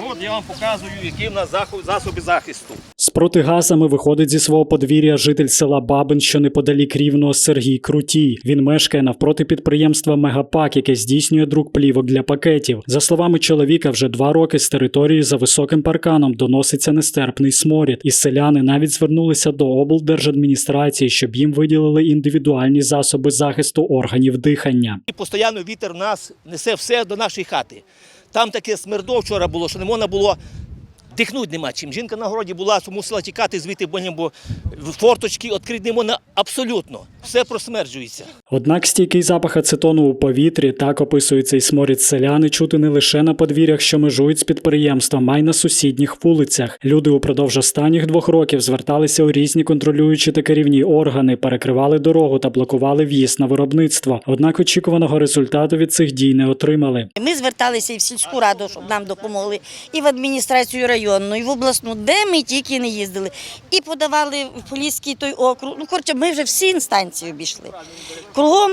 От я вам показую, які в нас засоби захисту. З протигазами виходить зі свого подвір'я житель села Бабин, що неподалік рівного Сергій Крутій. Він мешкає навпроти підприємства Мегапак, яке здійснює друк плівок для пакетів. За словами чоловіка, вже два роки з території за високим парканом доноситься нестерпний сморід, і селяни навіть звернулися до облдержадміністрації, щоб їм виділили індивідуальні засоби захисту органів дихання. І постійно вітер нас несе все до нашої хати. Там таке смердо вчора було, що не можна було дихнути нема чим. Жінка на городі була, мусила тікати звідти, бо бо форточки відкрити не можна абсолютно. Все просмерджується. Однак стійкий запах ацетону у повітрі так описує цей сморід селяни чути не лише на подвір'ях, що межують з підприємством, а й на сусідніх вулицях. Люди упродовж останніх двох років зверталися у різні контролюючі та керівні органи, перекривали дорогу та блокували в'їзд на виробництво. Однак очікуваного результату від цих дій не отримали. Ми зверталися і в сільську раду, щоб нам допомогли, і в адміністрацію районну, і в обласну, де ми тільки не їздили. І подавали в Поліський той округ. Ну, коротше, ми вже всі інстанції обійшли. Кругом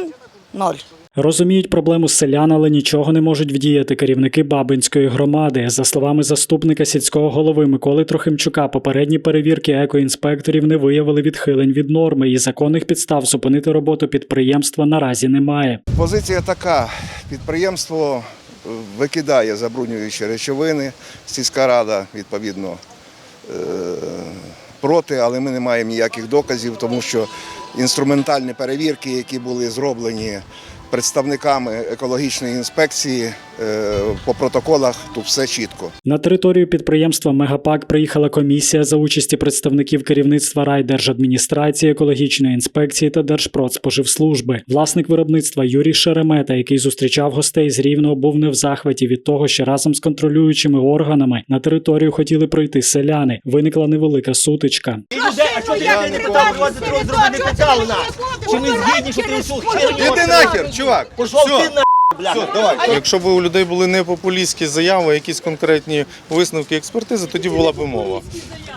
ноль. Розуміють проблему селян, але нічого не можуть вдіяти керівники Бабинської громади. За словами заступника сільського голови Миколи Трохимчука, попередні перевірки екоінспекторів не виявили відхилень від норми і законних підстав зупинити роботу підприємства наразі немає. Позиція така: підприємство викидає забруднюючі речовини, сільська рада відповідно е, проти, але ми не маємо ніяких доказів, тому що інструментальні перевірки, які були зроблені представниками екологічної інспекції е, по протоколах, тут все чітко. На територію підприємства Мегапак приїхала комісія за участі представників керівництва райдержадміністрації, екологічної інспекції та Держпродспоживслужби. Власник виробництва Юрій Шеремета, який зустрічав гостей з Рівного, був не в захваті від того, що разом з контролюючими органами на територію хотіли пройти селяни. Виникла невелика сутичка. А що ти не питав? Чи ми згідні, що ти Іди нахер, чувак! Пішов ти на бля. Давай. Якщо б у людей були не популістські заяви, якісь конкретні висновки експертизи, тоді була б мова.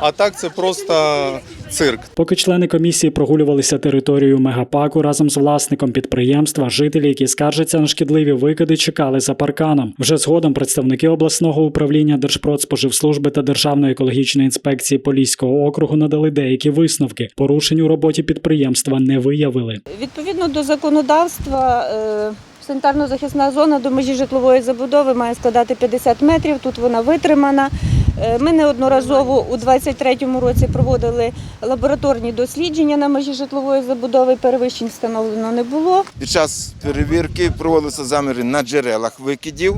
А так це просто цирк. Поки члени комісії прогулювалися територією мегапаку разом з власником підприємства, жителі, які скаржаться на шкідливі викиди, чекали за парканом. Вже згодом представники обласного управління Держпродспоживслужби та Державної екологічної інспекції Поліського округу надали деякі висновки. Порушень у роботі підприємства не виявили. Відповідно до законодавства, е, санітарно-захисна зона до межі житлової забудови має складати 50 метрів. Тут вона витримана. Е, Ми неодноразово у 2023 році проводили лабораторні дослідження на межі житлової забудови. Перевищень встановлено не було. Під час перевірки проводилися заміри на джерелах викидів.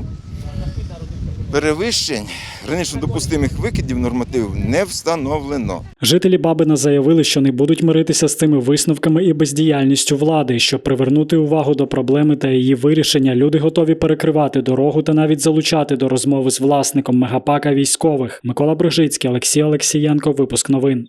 Перевищень гранично допустимих викидів нормативів не встановлено. Жителі Бабина заявили, що не будуть миритися з цими висновками і бездіяльністю влади. Щоб привернути увагу до проблеми та її вирішення, люди готові перекривати дорогу та навіть залучати до розмови з власником мегапака військових. Микола Брижицький, Олексій Олексієнко. Випуск новин.